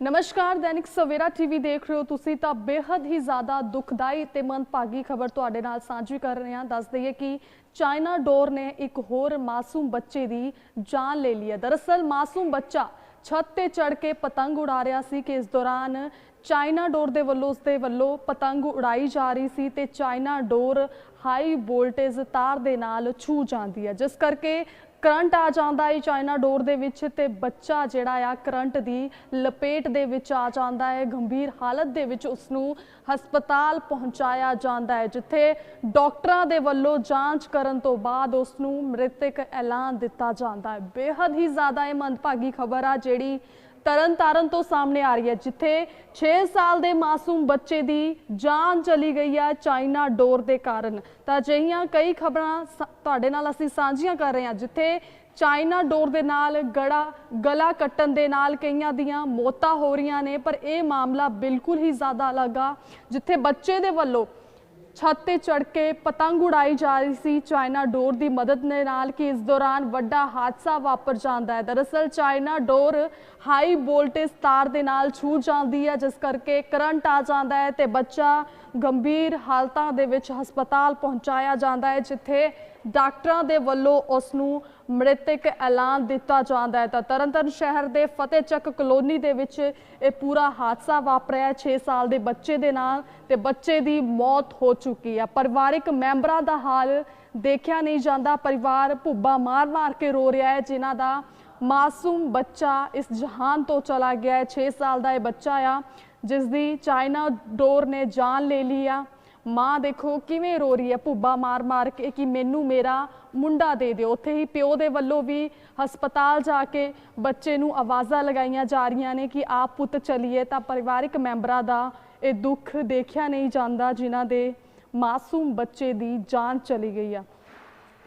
ਨਮਸਕਾਰ, ਦੈਨਿਕ ਸਵੇਰਾ ਟੀਵੀ ਦੇਖ ਰਹੇ ਹੋ ਤੁਸੀਂ ਤਾਂ ਬੇहद ਹੀ ਜ਼ਿਆਦਾ ਦੁਖਦਾਈ ਤੇ ਮੰਦਭਾਗੀ ਖਬਰ ਤੁਹਾਡੇ ਨਾਲ ਸਾਂਝੀ ਕਰ ਰਹੇ ਹਾਂ। ਦੱਸ ਦਈਏ ਕਿ ਚਾਈਨਾ ਡੋਰ ਨੇ ਇੱਕ ਹੋਰ ਮਾਸੂਮ ਬੱਚੇ ਦੀ ਜਾਨ ਲੈ ਲਈ ਹੈ। ਦਰਅਸਲ ਮਾਸੂਮ ਬੱਚਾ ਛੱਤ ਤੇ ਚੜ ਕੇ ਪਤੰਗ ਉਡਾ ਰਿਹਾ ਸੀ ਕਿ ਇਸ ਦੌਰਾਨ ਚਾਈਨਾ ਡੋਰ ਦੇ ਵੱਲੋਂ, ਉਸਦੇ ਵੱਲੋਂ ਪਤੰਗ ਉਡਾਈ ਜਾ ਰਹੀ ਸੀ ਤੇ ਚਾਈਨਾ ਡੋਰ ਹਾਈ ਵੋਲਟੇਜ ਤਾਰ ਦੇ ਨਾਲ ਛੂ ਜਾਂਦੀ ਹੈ। ਜਿਸ ਕਰਕੇ ਕਰੰਟ ਆ ਜਾਂਦਾ ਹੈ ਚਾਈਨਾ ਡੋਰ ਦੇ ਵਿੱਚ ਤੇ ਬੱਚਾ ਜਿਹੜਾ ਆ ਕਰੰਟ ਦੀ ਲਪੇਟ ਦੇ ਵਿੱਚ ਆ ਜਾਂਦਾ ਹੈ। ਗੰਭੀਰ ਹਾਲਤ ਦੇ ਵਿੱਚ ਉਸ ਨੂੰ ਹਸਪਤਾਲ ਪਹੁੰਚਾਇਆ ਜਾਂਦਾ ਹੈ, ਜਿੱਥੇ ਡਾਕਟਰਾਂ ਦੇ ਵੱਲੋਂ ਜਾਂਚ ਕਰਨ ਤੋਂ ਬਾਅਦ ਉਸ ਨੂੰ ਮ੍ਰਿਤਕ ਐਲਾਨ ਦਿੱਤਾ ਜਾਂਦਾ ਹੈ। ਬੇहद ਹੀ ਜ਼ਿਆਦਾ ਇਹ ਮੰਦਭਾਗੀ ਖਬਰ ਆ ਜਿਹੜੀ ਤਰਨ ਤਾਰਨ ਤੋਂ ਸਾਹਮਣੇ ਆ ਰਹੀ ਹੈ, ਜਿੱਥੇ 6 ਸਾਲ ਦੇ ਮਾਸੂਮ ਬੱਚੇ ਦੀ ਜਾਨ ਚਲੀ ਗਈ ਹੈ ਚਾਈਨਾ ਡੋਰ ਦੇ ਕਾਰਨ। ਤਾਂ ਅਜਿਹੀਆਂ ਕਈ ਖਬਰਾਂ ਸਾ- ਤੁਹਾਡੇ ਨਾਲ ਅਸੀਂ ਸਾਂਝੀਆਂ ਕਰ ਰਹੇ ਹਾਂ, ਜਿੱਥੇ ਚਾਈਨਾ ਡੋਰ ਦੇ ਨਾਲ ਗੜਾ, ਗਲਾ ਕੱਟਣ ਦੇ ਨਾਲ ਕਈਆਂ ਦੀਆਂ ਮੌਤਾਂ ਹੋ ਰਹੀਆਂ ਨੇ, ਪਰ ਇਹ ਮਾਮਲਾ ਬਿਲਕੁਲ ਹੀ ਜ਼ਿਆਦਾ ਅਲੱਗ ਆ, ਜਿੱਥੇ ਬੱਚੇ ਦੇ ਵੱਲੋਂ ਛੱਤ ਤੇ ਚੜ ਕੇ ਪਤੰਗ ਉਡਾਈ ਜਾ ਰਹੀ ਸੀ। ਚਾਈਨਾ ਡੋਰ ਦੀ ਮਦਦ ਦੇ ਨਾਲ ਕਿ ਇਸ ਦੌਰਾਨ ਵੱਡਾ ਹਾਦਸਾ ਵਾਪਰ ਜਾਂਦਾ ਹੈ। ਦਰਅਸਲ ਚਾਈਨਾ ਡੋਰ ਹਾਈ ਵੋਲਟੇਜ ਤਾਰ ਦੇ ਨਾਲ ਛੂ ਜਾਂਦੀ ਹੈ, ਜਿਸ ਕਰਕੇ ਕਰੰਟ ਆ ਜਾਂਦਾ ਹੈ ਤੇ ਬੱਚਾ ਗੰਭੀਰ ਹਾਲਤਾਂ ਦੇ ਵਿੱਚ ਹਸਪਤਾਲ ਪਹੁੰਚਾਇਆ ਜਾਂਦਾ ਹੈ, ਜਿੱਥੇ ਡਾਕਟਰਾਂ ਦੇ ਵੱਲੋਂ ਉਸ ਨੂੰ ਮ੍ਰਿਤਕ ਐਲਾਨ ਦਿੱਤਾ ਜਾਂਦਾ ਹੈ। ਤਾਂ ਤਰਨਤਾਰਨ ਸ਼ਹਿਰ ਦੇ ਫਤਿਹਚੱਕ ਕਲੋਨੀ ਦੇ ਵਿੱਚ ਇਹ ਪੂਰਾ ਹਾਦਸਾ ਵਾਪਰਿਆ ਹੈ। 6 ਸਾਲ ਦੇ ਬੱਚੇ ਦੇ ਨਾਲ ਤੇ ਬੱਚੇ ਦੀ ਮੌਤ ਹੋ ਚੁੱਕੀ ਹੈ। ਪਰਿਵਾਰਕ ਮੈਂਬਰਾਂ ਦਾ ਹਾਲ ਦੇਖਿਆ ਨਹੀਂ ਜਾਂਦਾ। ਪਰਿਵਾਰ ਭੁੱਬਾ ਮਾਰ-ਮਾਰ ਕੇ ਰੋ ਰਿਹਾ ਹੈ, ਜਿਨ੍ਹਾਂ ਦਾ ਮਾਸੂਮ ਬੱਚਾ ਇਸ ਜਹਾਨ ਤੋਂ ਚਲਾ ਗਿਆ ਹੈ। 6 ਸਾਲ ਦਾ ਇਹ ਬੱਚਾ ਆ। ਜਿਸ ਦੀ ਚਾਈਨਾ ਡੋਰ ਨੇ ਜਾਨ ਲੈ ਲਈ ਆ। ਮਾਂ ਦੇਖੋ ਕਿਵੇਂ ਰੋ ਰਹੀ ਹੈ, ਭੁੱਬਾ ਮਾਰ-ਮਾਰ ਕੇ ਕਿ ਮੈਨੂੰ ਮੇਰਾ ਮੁੰਡਾ ਦੇ ਦਿਓ। ਉੱਥੇ ਹੀ ਪਿਓ ਦੇ ਵੱਲੋਂ ਵੀ ਹਸਪਤਾਲ ਜਾ ਕੇ ਬੱਚੇ ਨੂੰ ਆਵਾਜ਼ਾਂ ਲਗਾਈਆਂ ਜਾ ਰਹੀਆਂ ਨੇ ਕਿ ਆਪ ਪੁੱਤ ਚਲੀਏ ਤਾਂ ਪਰਿਵਾਰਿਕ ਮੈਂਬਰਾਂ ਦਾ ਇਹ ਦੁੱਖ ਦੇਖਿਆ ਨਹੀਂ ਜਾਂਦਾ, ਜਿਨ੍ਹਾਂ ਦੇ ਮਾਸੂਮ ਬੱਚੇ ਦੀ ਜਾਨ ਚਲੀ ਗਈ ਆ।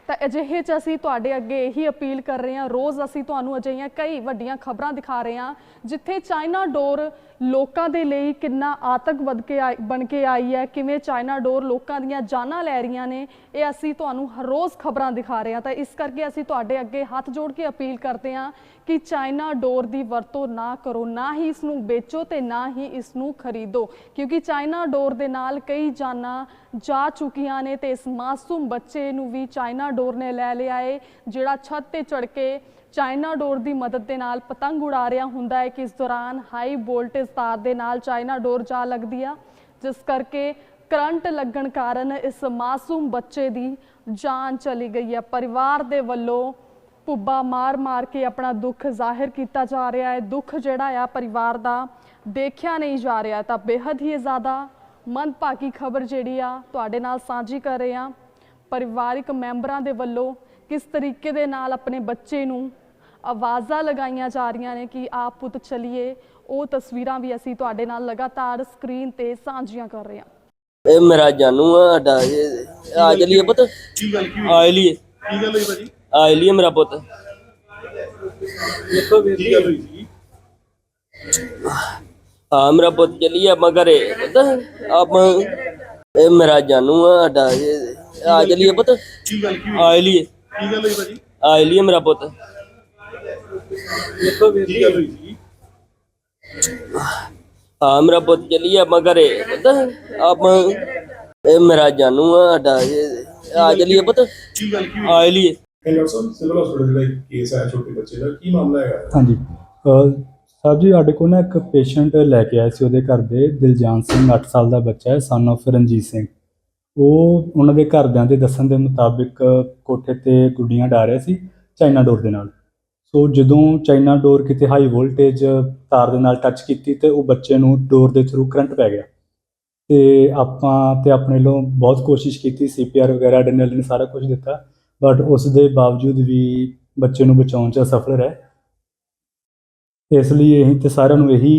ਤਾਂ ਅਜਿਹੇ ਚ ਅਸੀਂ ਤੁਹਾਡੇ ਅੱਗੇ ਇਹੀ ਅਪੀਲ ਕਰ ਰਹੇ ਹਾਂ। ਰੋਜ਼ ਅਸੀਂ ਤੁਹਾਨੂੰ ਅਜਿਹੀਆਂ ਕਈ ਵੱਡੀਆਂ ਖਬਰਾਂ ਦਿਖਾ ਰਹੇ ਹਾਂ, ਜਿੱਥੇ ਚਾਈਨਾ ਡੋਰ ਲੋਕਾਂ ਦੇ ਲਈ ਕਿੰਨਾ ਆਤੰਕ ਵੱਧ ਕੇ ਆਈ- ਬਣ ਕੇ ਆਈ ਹੈ, ਕਿਵੇਂ ਚਾਈਨਾ ਡੋਰ ਲੋਕਾਂ ਦੀਆਂ ਜਾਨਾਂ ਲੈ ਰਹੀਆਂ ਨੇ, ਇਹ ਅਸੀਂ ਤੁਹਾਨੂੰ ਹਰ ਰੋਜ਼ ਖਬਰਾਂ ਦਿਖਾ ਰਹੇ ਹਾਂ। ਤਾਂ ਇਸ ਕਰਕੇ ਅਸੀਂ ਤੁਹਾਡੇ ਅੱਗੇ ਹੱਥ ਜੋੜ ਕੇ ਅਪੀਲ ਕਰਦੇ ਹਾਂ ਕਿ ਚਾਈਨਾ ਡੋਰ ਦੀ ਵਰਤੋਂ ਨਾ ਕਰੋ, ਨਾ ਹੀ ਇਸ ਨੂੰ ਵੇਚੋ ਤੇ ਨਾ ਹੀ ਇਸ ਨੂੰ ਖਰੀਦੋ। ਕਿਉਂਕਿ ਚਾਈਨਾ ਡੋਰ ਦੇ ਨਾਲ ਕਈ ਜਾਨਾਂ ਜਾ ਚੁੱਕੀਆਂ ਨੇ ਤੇ ਇਸ ਮਾਸੂਮ ਬੱਚੇ ਨੂੰ ਵੀ ਚਾਈਨਾ ਡੋਰ ਨੇ ਲੈ ਲਿਆ ਏ, ਜਿਹੜਾ ਛੱਤ ਤੇ ਚੜ ਕੇ ਚਾਈਨਾ ਡੋਰ ਦੀ ਮਦਦ ਦੇ ਨਾਲ ਪਤੰਗ ਉਡਾ ਰਿਹਾ ਹੁੰਦਾ ਹੈ ਕਿ ਇਸ ਦੌਰਾਨ ਹਾਈ ਵੋਲਟੇਜ ਤਾਰ ਦੇ ਨਾਲ ਚਾਈਨਾ ਡੋਰ ਜਾ ਲੱਗਦੀ ਆ, ਜਿਸ ਕਰਕੇ ਕਰੰਟ ਲੱਗਣ ਕਾਰਨ ਇਸ ਮਾਸੂਮ ਬੱਚੇ ਦੀ ਜਾਨ ਚਲੀ ਗਈ ਹੈ। ਪਰਿਵਾਰ ਦੇ ਵੱਲੋਂ ਭੁੱਬਾ ਮਾਰ-ਮਾਰ ਕੇ ਆਪਣਾ ਦੁੱਖ ਜ਼ਾਹਿਰ ਕੀਤਾ ਜਾ ਰਿਹਾ ਹੈ। ਦੁੱਖ ਜਿਹੜਾ ਆ ਪਰਿਵਾਰ ਦਾ ਦੇਖਿਆ ਨਹੀਂ ਜਾ ਰਿਹਾ, ਤਾਂ ਬੇहद ਹੀ ਜ਼ਿਆਦਾ ਮੰਦਭਾਗੀ ਖਬਰ ਜਿਹੜੀ ਆ ਤੁਹਾਡੇ ਨਾਲ ਸਾਂਝੀ ਕਰ ਰਹੇ ਹਾਂ। ਪਰਿਵਾਰਿਕ ਮੈਂਬਰਾਂ ਦੇ ਵੱਲੋਂ ਕਿਸ ਤਰੀਕੇ ਦੇ ਨਾਲ ਆਪਣੇ ਬੱਚੇ ਨੂੰ ਆਵਾਜ਼ਾਂ ਲਗਾਈਆਂ ਜਾ ਰਹੀਆਂ ਨੇ ਕਿ ਆਪ ਪੁੱਤ ਚਲੀਏ ਉਹ ਤਸਵੀਰਾਂ ਵੀ ਅਸੀਂ ਤੁਹਾਡੇ ਨਾਲ ਲਗਾਤਾਰ ਸਕਰੀਨ ਤੇ ਸਾਂਝੀਆਂ ਕਰ ਰਹੇ ਹਾਂ। ਇਹ ਮੇਰਾ ਜਾਨੂ ਆ ਸਾਡਾ ਇਹ- ਆ ਚਲੀਏ ਪੁੱਤ? ਕੀ ਗੱਲ ਕੀ ਹੋਈ? ਆ ਲਈਏ। ਕੀ ਗੱਲ ਹੋਈ ਭਾਜੀ? ਆ ਲਈਏ ਮੇਰਾ ਪੁੱਤ। ਕੀ ਗੱਲ ਹੋਈ ਸੀ? ਹਾਂ ਮੇਰਾ ਪੁੱਤ ਚਲੀਏ ਆਪਾਂ ਘਰੇ। ਪੁੱਤ ਆਪਾਂ ਇਹ ਮੇਰਾ ਜਾਨੂ ਆ ਸਾਡਾ ਇਹ- ਆ ਚਲੀਏ ਪੁੱਤ। ਕੀ ਗੱਲ ਕੀ ਹੋਈ? ਆ ਲਈਏ। ਕੀ ਗੱਲ ਹੋਈ ਭਾਜੀ? ਆ ਲਈਏ ਮੇਰਾ ਪੁੱਤ। ਹਾਂ ਮੇਰਾ ਪੁੱਤ ਚਲੀਏ ਆਪਾਂ ਘਰੇ। ਪੁੱਤ ਆਪਾਂ ਇਹ ਮੇਰਾ ਜਾਨੂ ਆ ਸਾਡਾ ਇਹ ਆ ਚਲੀਏ ਪੁੱਤ। ਕੀ ਗੱਲ ਕੀ ਹੋਈ? ਆ ਲਈਏ ਇਹ ਡਾਕਟਰ ਸਾਹਿਬ ਸਿਵਲ ਹਸਪੀਟਲ ਦਾ ਕੇਸ ਆਇਆ ਛੋਟੇ ਬੱਚੇ ਦਾ ਕੀ ਮਾਮਲਾ ਹੈਗਾ? ਹਾਂਜੀ। ਅਹ ਸਾਹਿਬ ਜੀ ਸਾਡੇ ਕੋਲ ਨਾ ਇੱਕ ਪੇਸ਼ੈਂਟ ਲੈ ਕੇ ਆਏ ਸੀ ਉਹਦੇ ਘਰ ਦੇ ਦਿਲਜਾਨ ਸਿੰਘ 8 ਸਾਲ ਦਾ ਬੱਚਾ ਹੈ ਸਨ of ਰਣਜੀਤ ਸਿੰਘ। ਉਹ ਉਹਨਾਂ ਦੇ ਘਰਦਿਆਂ ਦੇ ਦੱਸਣ ਦੇ ਮੁਤਾਬਿਕ ਕੋਠੇ ਤੇ ਗੁੱਡੀਆਂ ਡਾ ਰਿਹਾ ਸੀ ਚਾਈਨਾ ਡੋਰ ਦੇ ਨਾਲ। ਸੋ ਜਦੋਂ ਚਾਈਨਾ ਡੋਰ ਕਿਤੇ ਹਾਈ ਵੋਲਟੇਜ ਤਾਰ ਦੇ ਨਾਲ ਟੱਚ ਕੀਤੀ ਤੇ ਉਹ ਬੱਚੇ ਨੂੰ ਡੋਰ ਦੇ ਥਰੂ ਕਰੰਟ ਪੈ ਗਿਆ। ਤੇ ਆਪਾਂ ਤੇ ਆਪਣੇ ਲੋ ਬਹੁਤ ਕੋਸ਼ਿਸ਼ ਕੀਤੀ ਸੀਪੀਆਰ ਵਗੈਰਾ ਐਡਰੇਨਲਿਨ ਸਾਰਾ ਕੁਝ ਦਿੱਤਾ ਬਟ ਉਸ ਦੇ ਬਾਵਜੂਦ ਵੀ ਬੱਚੇ ਨੂੰ ਬਚਾਉਣ 'ਚ ਅਸਫਲ ਰਹੇ। ਇਸ ਲਈ ਇਹ ਤੇ ਸਾਰਿਆਂ ਨੂੰ ਇਹੀ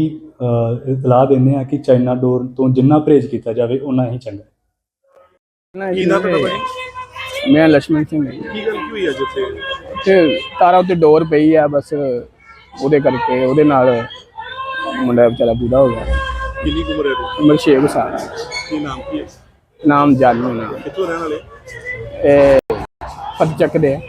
ਇਤਲਾਹ ਦਿੰਦੇ ਆ ਕਿ ਚਾਈਨਾ ਡੋਰ ਤੋਂ ਜਿੰਨਾ ਪਰਹੇਜ਼ ਕੀਤਾ ਜਾਵੇ ਉਨਾ ਹੀ ਚੰਗਾ। ਕੀ ਨਾਮ ਹੈ ਮੈਂ ਲక్ష్మణ ਸਿੰਘ। ਕੀ ਗੱਲ ਕੀ ਹੋਈ ਅੱਜ ਇੱਥੇ? ਤੇ ਤਾਰਾ ਉੱਤੇ ਡੋਰ ਪਈ ਆ ਬਸ ਉਹਦੇ ਕਰਕੇ ਉਹਦੇ ਨਾਲ ਮੁੰਡਾ ਵਿਚਾਰਾ ਬੁੱਢਾ ਹੋ ਗਿਆ। ਕਿੰਨੀ ਕੁ ਉਮਰ ਹੈ ਇਹਦੀ? ਉਮਰ 6 ਸਾਲ। ਕੀ ਨਾਮ ਕੀ ਹੈ? ਨਾਮ ਜਾਨੂ ਨੇ ਕਿੱਥੋਂ ਰਹਿਣ ਵਾਲੇ? ਇਹ ਫਤ ਚੱਕਦੇ ਆ।